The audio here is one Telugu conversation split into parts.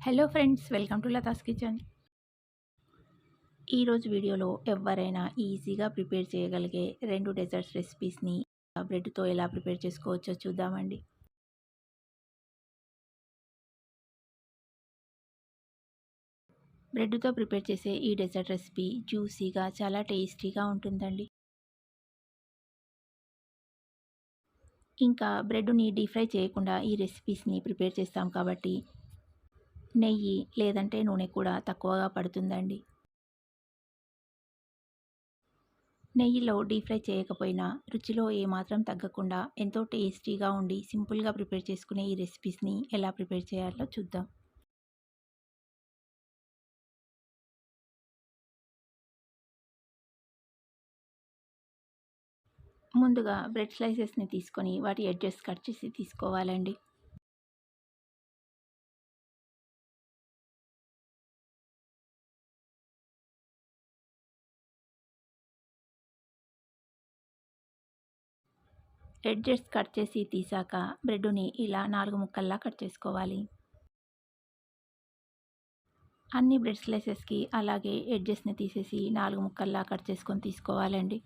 Hello friends welcome to Latha's kitchen ఈరోజు వీడియోలో ఎవరైనా ఈజీగా ప్రిపేర్ చేయగలిగే రెండు డెజర్ట్స్ రెసిపీస్ని బ్రెడ్తో ఎలా ప్రిపేర్ చేసుకోవచ్చో చూద్దామండి. బ్రెడ్తో ప్రిపేర్ చేసే ఈ డెజర్ట్ రెసిపీ జ్యూసీగా చాలా టేస్టీగా ఉంటుందండి. ఇంకా బ్రెడ్ని డీప్ ఫ్రై చేయకుండా ఈ రెసిపీస్ని ప్రిపేర్ చేస్తాం కాబట్టి నెయ్యి లేదంటే నూనె కూడా తక్కువగా పడుతుందండి. నెయ్యిలో డీప్ ఫ్రై చేయకపోయినా రుచిలో ఏమాత్రం తగ్గకుండా ఎంతో టేస్టీగా ఉండి సింపుల్గా ప్రిపేర్ చేసుకునే ఈ రెసిపీస్ని ఎలా ప్రిపేర్ చేయాలో చూద్దాం. ముందుగా బ్రెడ్ స్లైసెస్ని తీసుకొని వాటి ఎడ్జెస్ కట్ చేసి తీసుకోవాలండి. ఎడ్జెస్ కట్ చేసి తీసాక బ్రెడ్ని ఇలా నాలుగు ముక్కల్లా కట్ చేసుకోవాలి. అన్ని బ్రెడ్ స్లైసెస్కి అలాగే ఎడ్జెస్ని తీసేసి నాలుగు ముక్కల్లా కట్ చేసుకొని తీసుకోవాలండి.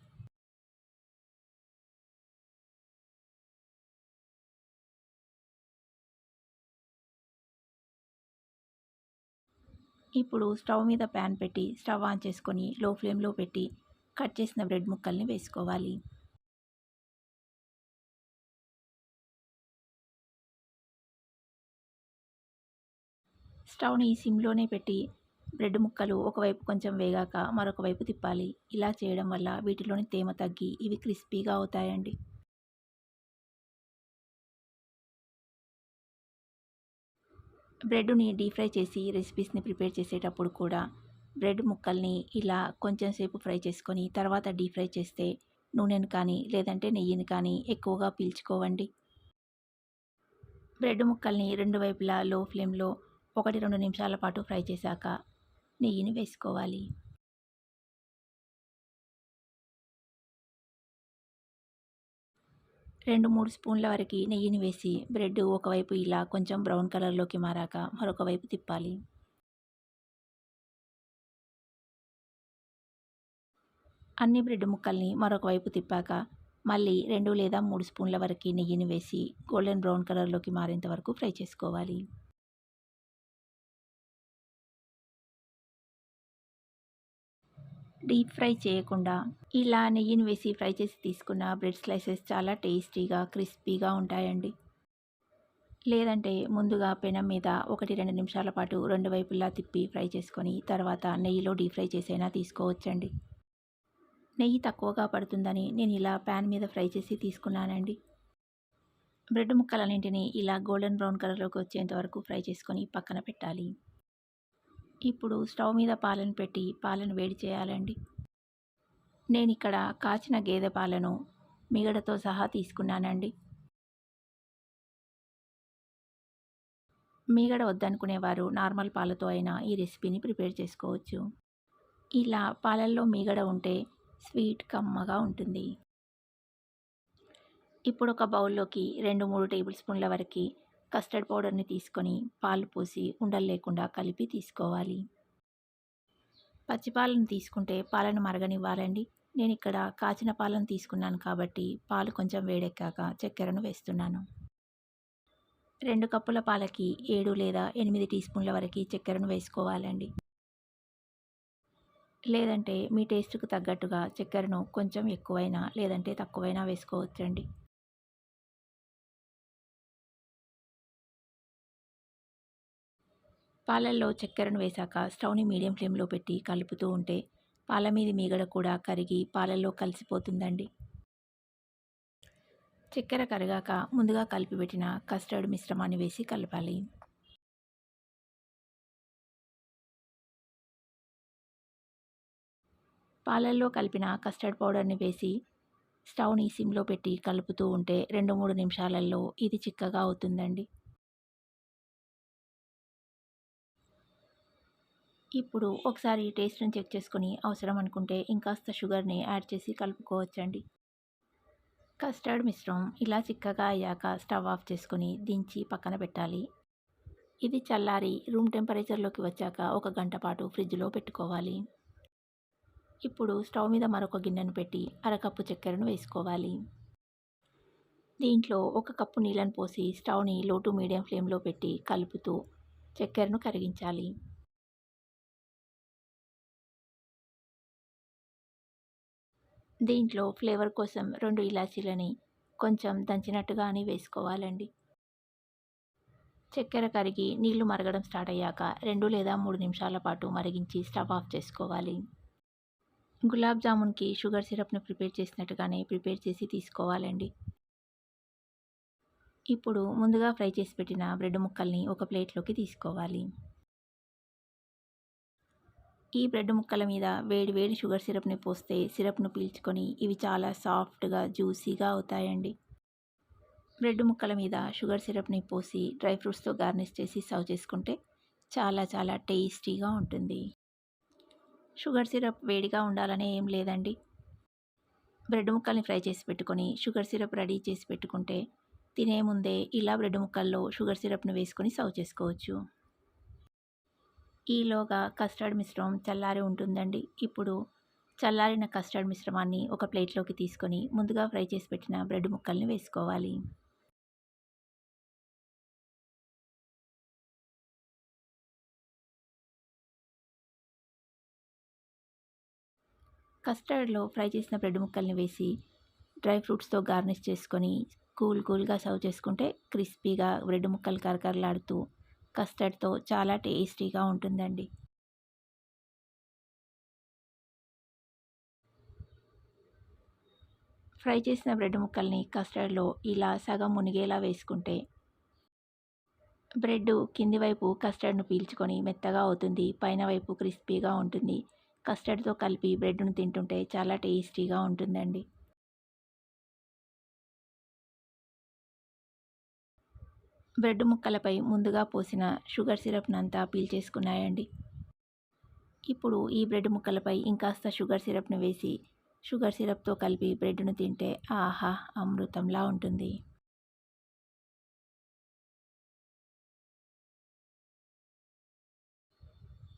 ఇప్పుడు స్టవ్ మీద ప్యాన్ పెట్టి స్టవ్ ఆన్ చేసుకొని లో ఫ్లేమ్లో పెట్టి కట్ చేసిన బ్రెడ్ ముక్కల్ని వేసుకోవాలి. స్టవ్ని సిమ్లోనే పెట్టి బ్రెడ్ ముక్కలు ఒకవైపు కొంచెం వేగాక మరొక వైపు తిప్పాలి. ఇలా చేయడం వల్ల వీటిలోని తేమ తగ్గి ఇవి క్రిస్పీగా అవుతాయండి. బ్రెడ్ని డీప్ ఫ్రై చేసి రెసిపీస్ని ప్రిపేర్ చేసేటప్పుడు కూడా బ్రెడ్ ముక్కల్ని ఇలా కొంచెం సేపు ఫ్రై చేసుకొని తర్వాత డీప్ ఫ్రై చేస్తే నూనెను కానీ లేదంటే నెయ్యిని కానీ ఎక్కువగా పీల్చుకోవండి. బ్రెడ్ ముక్కల్ని రెండు వైపులా లో ఫ్లేమ్లో ఒకటి రెండు నిమిషాల పాటు ఫ్రై చేశాక నెయ్యిని వేసుకోవాలి. రెండు మూడు స్పూన్ల వరకు నెయ్యిని వేసి బ్రెడ్ ఒకవైపు ఇలా కొంచెం బ్రౌన్ కలర్లోకి మారాక మరొక వైపు తిప్పాలి. అన్ని బ్రెడ్ ముక్కల్ని మరొక వైపు తిప్పాక మళ్ళీ రెండు లేదా మూడు స్పూన్ల వరకు నెయ్యిని వేసి గోల్డెన్ బ్రౌన్ కలర్లోకి మారేంత వరకు ఫ్రై చేసుకోవాలి. డీప్ ఫ్రై చేయకుండా ఇలా నెయ్యిని వేసి ఫ్రై చేసి తీసుకున్న బ్రెడ్ స్లైసెస్ చాలా టేస్టీగా క్రిస్పీగా ఉంటాయండి. లేదంటే ముందుగా పెనం మీద ఒకటి రెండు నిమిషాల పాటు రెండు వైపులా తిప్పి ఫ్రై చేసుకొని తర్వాత నెయ్యిలో డీప్ ఫ్రై చేసైనా తీసుకోవచ్చండి. నెయ్యి తక్కువగా పడుతుందని నేను ఇలా ప్యాన్ మీద ఫ్రై చేసి తీసుకున్నానండి. బ్రెడ్ ముక్కలన్నింటినీ ఇలా గోల్డెన్ బ్రౌన్ కలర్లోకి వచ్చేంత వరకు ఫ్రై చేసుకొని పక్కన పెట్టాలి. ఇప్పుడు స్టవ్ మీద పాలను పెట్టి పాలను వేడి చేయాలండి. నేను ఇక్కడ కాచిన గేదె పాలను మిగడతో సహా తీసుకున్నానండి. మీగడ వద్దనుకునేవారు నార్మల్ పాలతో అయినా ఈ రెసిపీని ప్రిపేర్ చేసుకోవచ్చు. ఇలా పాలల్లో మీగడ ఉంటే స్వీట్ కమ్మగా ఉంటుంది. ఇప్పుడు ఒక బౌల్లోకి రెండు మూడు టేబుల్ స్పూన్ల వరకు కస్టర్డ్ పౌడర్ని తీసుకొని పాలు పోసి ఉండలు లేకుండా కలిపి తీసుకోవాలి. పచ్చిపాలను తీసుకుంటే పాలను మరగనివ్వాలండి. నేను ఇక్కడ కాచిన పాలను తీసుకున్నాను కాబట్టి పాలు కొంచెం వేడెక్కాక చక్కెరను వేస్తున్నాను. రెండు కప్పుల పాలకి ఏడు లేదా ఎనిమిది టీ స్పూన్ల వరకు చక్కెరను వేసుకోవాలండి. లేదంటే మీ టేస్ట్కు తగ్గట్టుగా చక్కెరను కొంచెం ఎక్కువైనా లేదంటే తక్కువైనా వేసుకోవచ్చండి. పాలల్లో చక్కెరను వేశాక స్టవ్ని మీడియం ఫ్లేమ్లో పెట్టి కలుపుతూ ఉంటే పాల మీద మీగడ కూడా కరిగి పాలల్లో కలిసిపోతుందండి. చక్కెర కరిగాక ముందుగా కలిపి పెట్టిన కస్టర్డ్ మిశ్రమాన్ని వేసి కలపాలి. పాలల్లో కలిపిన కస్టర్డ్ పౌడర్ని వేసి స్టవ్ని సిమ్లో పెట్టి కలుపుతూ ఉంటే రెండు మూడు నిమిషాలలో ఇది చిక్కగా అవుతుందండి. ఇప్పుడు ఒకసారి టేస్ట్ని చెక్ చేసుకుని అవసరం అనుకుంటే ఇంకాస్త షుగర్ని యాడ్ చేసి కలుపుకోవచ్చండి. కస్టర్డ్ మిశ్రమం ఇలా చిక్కగా అయ్యాక స్టవ్ ఆఫ్ చేసుకొని దించి పక్కన పెట్టాలి. ఇది చల్లారి రూమ్ టెంపరేచర్లోకి వచ్చాక ఒక గంట పాటు ఫ్రిడ్జ్లో పెట్టుకోవాలి. ఇప్పుడు స్టవ్ మీద మరొక గిన్నెను పెట్టి అరకప్పు చక్కెరను వేసుకోవాలి. దీంట్లో ఒక కప్పు నీళ్ళను పోసి స్టవ్ని లో టు మీడియం ఫ్లేమ్లో పెట్టి కలుపుతూ చక్కెరను కరిగించాలి. దీంట్లో ఫ్లేవర్ కోసం రెండు ఇలాచీలని కొంచెం దంచినట్టుగా అని వేసుకోవాలండి. చక్కెర కరిగి నీళ్ళు మరగడం స్టార్ట్ అయ్యాక రెండు లేదా మూడు నిమిషాల పాటు మరిగించి స్టవ్ ఆఫ్ చేసుకోవాలి. గులాబ్ జామున్కి షుగర్ సిరప్ను ప్రిపేర్ చేసినట్టుగానే ప్రిపేర్ చేసి తీసుకోవాలండి. ఇప్పుడు ముందుగా ఫ్రై చేసి పెట్టిన బ్రెడ్ ముక్కల్ని ఒక ప్లేట్లోకి తీసుకోవాలి. ఈ బ్రెడ్ ముక్కల మీద వేడి వేడి షుగర్ సిరప్ని పోస్తే సిరప్ను పీల్చుకొని ఇవి చాలా సాఫ్ట్గా జ్యూసీగా అవుతాయండి. బ్రెడ్ ముక్కల మీద షుగర్ సిరప్ని పోసి డ్రై ఫ్రూట్స్తో గార్నిష్ చేసి సర్వ్ చేసుకుంటే చాలా చాలా టేస్టీగా ఉంటుంది. షుగర్ సిరప్ వేడిగా ఉండాలనే ఏం లేదండి. బ్రెడ్ ముక్కల్ని ఫ్రై చేసి పెట్టుకొని షుగర్ సిరప్ రెడీ చేసి పెట్టుకుంటే తినే ముందే ఇలా బ్రెడ్ ముక్కల్లో షుగర్ సిరప్ను వేసుకొని సర్వ్ చేసుకోవచ్చు. ఈలోగా కస్టర్డ్ మిశ్రమం చల్లారి ఉంటుందండి. ఇప్పుడు చల్లారిన కస్టర్డ్ మిశ్రమాన్ని ఒక ప్లేట్లోకి తీసుకొని ముందుగా ఫ్రై చేసి పెట్టిన బ్రెడ్ ముక్కల్ని వేసుకోవాలి. కస్టర్డ్లో ఫ్రై చేసిన బ్రెడ్ ముక్కల్ని వేసి డ్రై ఫ్రూట్స్తో గార్నిష్ చేసుకొని కూల్ కూల్గా సర్వ్ చేసుకుంటే క్రిస్పీగా బ్రెడ్ ముక్కలు కరకరలాడుతూ కస్టర్డ్తో చాలా టేస్టీగా ఉంటుందండి. ఫ్రై చేసిన బ్రెడ్ ముక్కల్ని కస్టర్డ్లో ఇలా సగం మునిగేలా వేసుకుంటే బ్రెడ్ కింది వైపు కస్టర్డ్ను పీల్చుకొని మెత్తగా అవుతుంది పైన వైపు క్రిస్పీగా ఉంటుంది. కస్టర్డ్తో కలిపి బ్రెడ్ను తింటుంటే చాలా టేస్టీగా ఉంటుందండి. బ్రెడ్ ముక్కలపై ముందుగా పోసిన షుగర్ సిరప్ను అంతా పీల్ పీల్చేసుకున్నాయండి ఇప్పుడు ఈ బ్రెడ్ ముక్కలపై ఇంకాస్త షుగర్ సిరప్ను వేసి షుగర్ సిరప్తో కలిపి బ్రెడ్ను తింటే ఆహా అమృతంలా ఉంటుంది.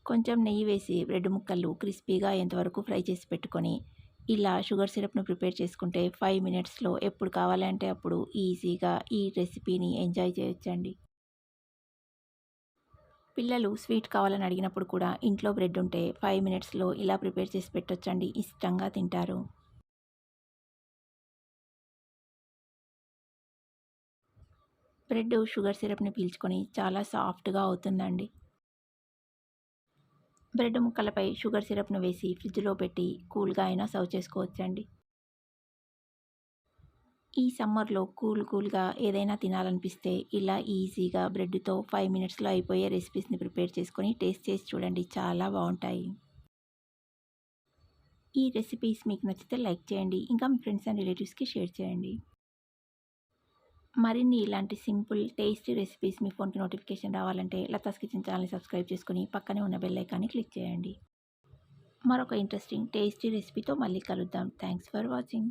కొంచెం నెయ్యి వేసి బ్రెడ్ ముక్కలు క్రిస్పీగా ఎంతవరకు ఫ్రై చేసి పెట్టుకొని ఇలా షుగర్ సిరప్ను ప్రిపేర్ చేసుకుంటే ఫైవ్ మినిట్స్లో ఎప్పుడు కావాలంటే అప్పుడు ఈజీగా ఈ రెసిపీని ఎంజాయ్ చేయొచ్చండి. పిల్లలు స్వీట్ కావాలని అడిగినప్పుడు కూడా ఇంట్లో బ్రెడ్ ఉంటే ఫైవ్ మినిట్స్లో ఇలా ప్రిపేర్ చేసి పెట్టొచ్చండి. ఇష్టంగా తింటారు. బ్రెడ్ షుగర్ సిరప్ని పీల్చుకొని చాలా సాఫ్ట్గా అవుతుందండి. బ్రెడ్ ముక్కలపై షుగర్ సిరప్ను వేసి ఫ్రిడ్జ్లో పెట్టి కూల్గా అయినా సర్వ్ చేసుకోవచ్చండి. ఈ సమ్మర్లో కూల్ కూల్గా ఏదైనా తినాలనిపిస్తే ఇలా ఈజీగా బ్రెడ్తో ఫైవ్ మినిట్స్లో అయిపోయే రెసిపీస్ని ప్రిపేర్ చేసుకొని టేస్ట్ చేసి చూడండి చాలా బాగుంటాయి. ఈ రెసిపీస్ మీకు నచ్చితే లైక్ చేయండి ఇంకా మీ ఫ్రెండ్స్ అండ్ రిలేటివ్స్కి షేర్ చేయండి. మరిన్ని ఇలాంటి సింపుల్ టేస్టీ రెసిపీస్ మీ ఫోన్కి నోటిఫికేషన్ రావాలంటే లతాస్ కిచెన్ ఛానల్ని సబ్స్క్రైబ్ చేసుకుని పక్కనే ఉన్న బెల్ ఐకాన్ని క్లిక్ చేయండి. మరొక ఇంట్రెస్టింగ్ టేస్టీ రెసిపీతో మళ్ళీ కలుద్దాం. Thanks for watching.